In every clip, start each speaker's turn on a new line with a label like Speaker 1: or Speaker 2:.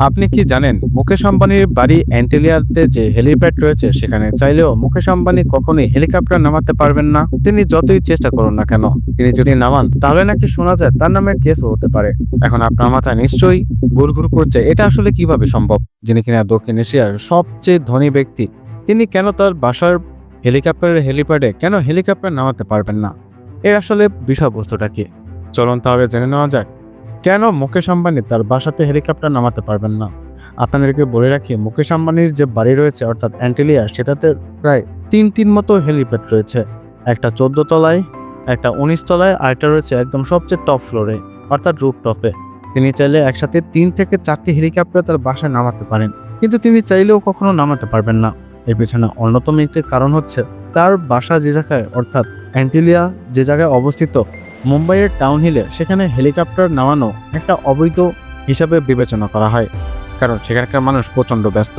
Speaker 1: আপনি কি জানেন, মুকেশ আম্বানির বাড়ি অ্যান্টেলিয়াতে যে হেলিপ্যাড রয়েছে, সেখানে চাইলেও মুকেশ আম্বানি কখনোই হেলিকপ্টার নামাতে পারবেন না। তিনি যতই চেষ্টা করুন না কেন, তিনি যদি নামান, তাহলে নাকি শোনা যায় তার নামে কেস হতে পারে। এখন আপনার মাথায় নিশ্চয়ই ঘুরঘুর করছে, এটা আসলে কীভাবে সম্ভব? যিনি কিনা দক্ষিণ এশিয়ার সবচেয়ে ধনী ব্যক্তি, তিনি কেন তার বাসার হেলিকপ্টারের হেলিপ্যাডে কেন হেলিকপ্টার নামাতে পারবেন না? এর আসলে বিষয়বস্তুটা কি? চলুন তাহলে জেনে নেওয়া যাক। কেন মুকেশ আম্বানি তার বাসাতে হেলিকপ্টার নামাতে পারবেন না? আপনাদেরকে বলে রাখি, মুকেশ আম্বানির যে বাড়ি রয়েছে, অর্থাৎ অ্যান্টেলিয়া, সেটাতে প্রায় তিনটির মতো হেলিপ্যাড রয়েছে। একটা চোদ্দ তলায়, একটা উনিশ তলায়, আর একটা রয়েছে একদম সবচেয়ে টপ ফ্লোরে অর্থাৎ রুপ টপে তিনি চাইলে একসাথে তিন থেকে চারটি হেলিকপ্টার তার বাসায় নামাতে পারেন, কিন্তু তিনি চাইলেও কখনো নামাতে পারবেন না। এর পেছনে অন্যতম একটি কারণ হচ্ছে, তার বাসা যে জায়গায়, অর্থাৎ অ্যান্টিলিয়া যে জায়গায় অবস্থিত মুম্বাইয়ের টাউন হিলে সেখানে হেলিকপ্টার নামানো একটা অবৈধ হিসাবে বিবেচনা করা হয়। কারণ সেখানকার মানুষ প্রচণ্ড ব্যস্ত।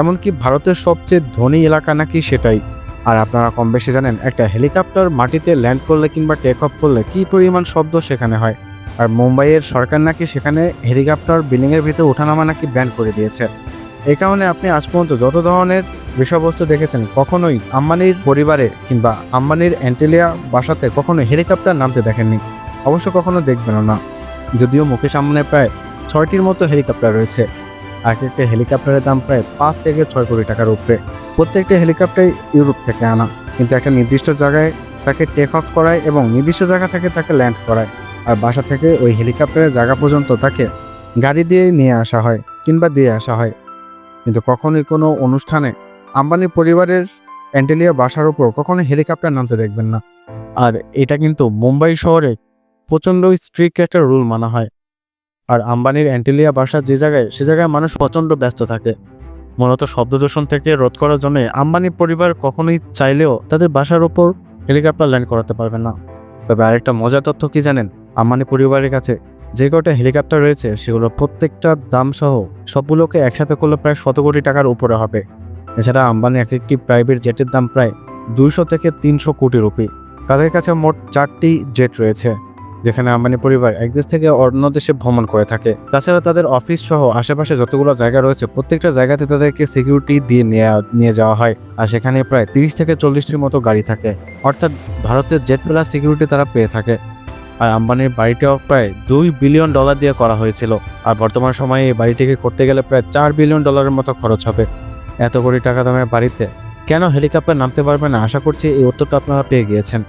Speaker 1: এমনকি ভারতের সবচেয়ে ধনী এলাকা নাকি সেটাই। আর আপনারা কম বেশি জানেন, একটা হেলিকপ্টার মাটিতে ল্যান্ড করলে কিংবা টেক অফ করলে কী পরিমাণ শব্দ সেখানে হয়? আর মুম্বাইয়ের সরকার নাকি সেখানে হেলিকপ্টার বিল্ডিংয়ের ভিতরে ওঠানামা নাকি ব্যান করে দিয়েছে? এই কারণে আপনি আজ পর্যন্ত যত ধরনের বিষয়বস্তু দেখেছেন, কখনোই আম্বানির পরিবারে কিংবা আম্বানির অ্যান্টেলিয়া বাসাতে কখনো হেলিকপ্টার নামতে দেখেননি। অবশ্য কখনো দেখবেনও না। যদিও মুকেশ আম্বানির প্রায় ছয়টির মতো হেলিকপ্টার রয়েছে। আর এক একটা হেলিকপ্টারের দাম প্রায় পাঁচ থেকে ছয় কোটি টাকার উপরে। প্রত্যেকটি হেলিকপ্টার ইউরোপ থেকে আনা। কিন্তু একটা নির্দিষ্ট জায়গায় তাকে টেক অফ করায় এবং নির্দিষ্ট জায়গা থেকে তাকে ল্যান্ড করায়। আর বাসা থেকে ওই হেলিকপ্টারের জায়গা পর্যন্ত তাকে গাড়ি দিয়ে নিয়ে আসা হয় কিংবা দিয়ে আসা হয়। কিন্তু কখনোই কোনো অনুষ্ঠানে আম্বানি পরিবারের অ্যান্টেলিয়া বাসার উপর কখনো হেলিকপ্টার নামতে দেখবেন না। আর এটা কিন্তু মুম্বাই শহরে প্রচণ্ড স্ট্রিক্ট একটা রুল মানা হয়। আর আম্বানির অ্যান্টেলিয়া বাসা যে জায়গায়, সে জায়গায় মানুষ প্রচণ্ড ব্যস্ত থাকে। মূলত শব্দ দূষণ থেকে রোধ করার জন্য আম্বানি পরিবার কখনোই চাইলেও তাদের বাসার ওপর হেলিকপ্টার ল্যান্ড করাতে পারবে না। তবে আরেকটা মজার তথ্য কি জানেন? আম্বানি পরিবারের কাছে যে কটা হেলিকপ্টার রয়েছে, সেগুলো প্রত্যেকটা দাম সহ সবগুলোকে একসাথে করলে প্রায় শত কোটি টাকার উপরে হবে। এছাড়া আম্বানি এক একটি প্রাইভেট জেটের দাম প্রায় দুইশো থেকে তিনশো কোটি রুপি। তাদের কাছে মোট চারটি জেট রয়েছে, যেখানে আম্বানি পরিবার এক দেশ থেকে অন্য দেশে ভ্রমণ করে থাকে। তাছাড়া তাদের অফিস সহ আশেপাশে যতগুলো জায়গা রয়েছে, প্রত্যেকটা জায়গাতে তাদেরকে সিকিউরিটি দিয়ে নিয়ে যাওয়া হয়, আর সেখানে প্রায় তিরিশ থেকে চল্লিশটির মতো গাড়ি থাকে। অর্থাৎ ভারতের জেট প্লাস সিকিউরিটি তারা পেয়ে থাকে। আর আম্বানির বাড়িটাও প্রায় দুই বিলিয়ন ডলার দিয়ে করা হয়েছিল। আর বর্তমান সময়ে এই বাড়িটিকে করতে গেলে প্রায় চার বিলিয়ন ডলারের মতো খরচ হবে। এত কোটি টাকা দামের বাড়িতে কেন হেলিকপ্টার নামতে পারবে না আশা করছি এই উত্তরটা আপনারা পেয়ে গিয়েছেন।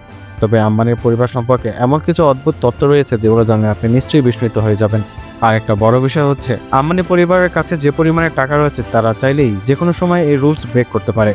Speaker 1: তবে আম্বানির পরিবার সম্পর্কে এমন কিছু অদ্ভুত তথ্য রয়েছে যেগুলো জানলে আপনি নিশ্চয়ই বিস্মিত হয়ে যাবেন। আর একটা বড় বিষয় হচ্ছে, আম্বানি পরিবারের কাছে যে পরিমাণে টাকা রয়েছে তারা চাইলেই যে কোনো সময় এই রুলস ব্রেক করতে পারে।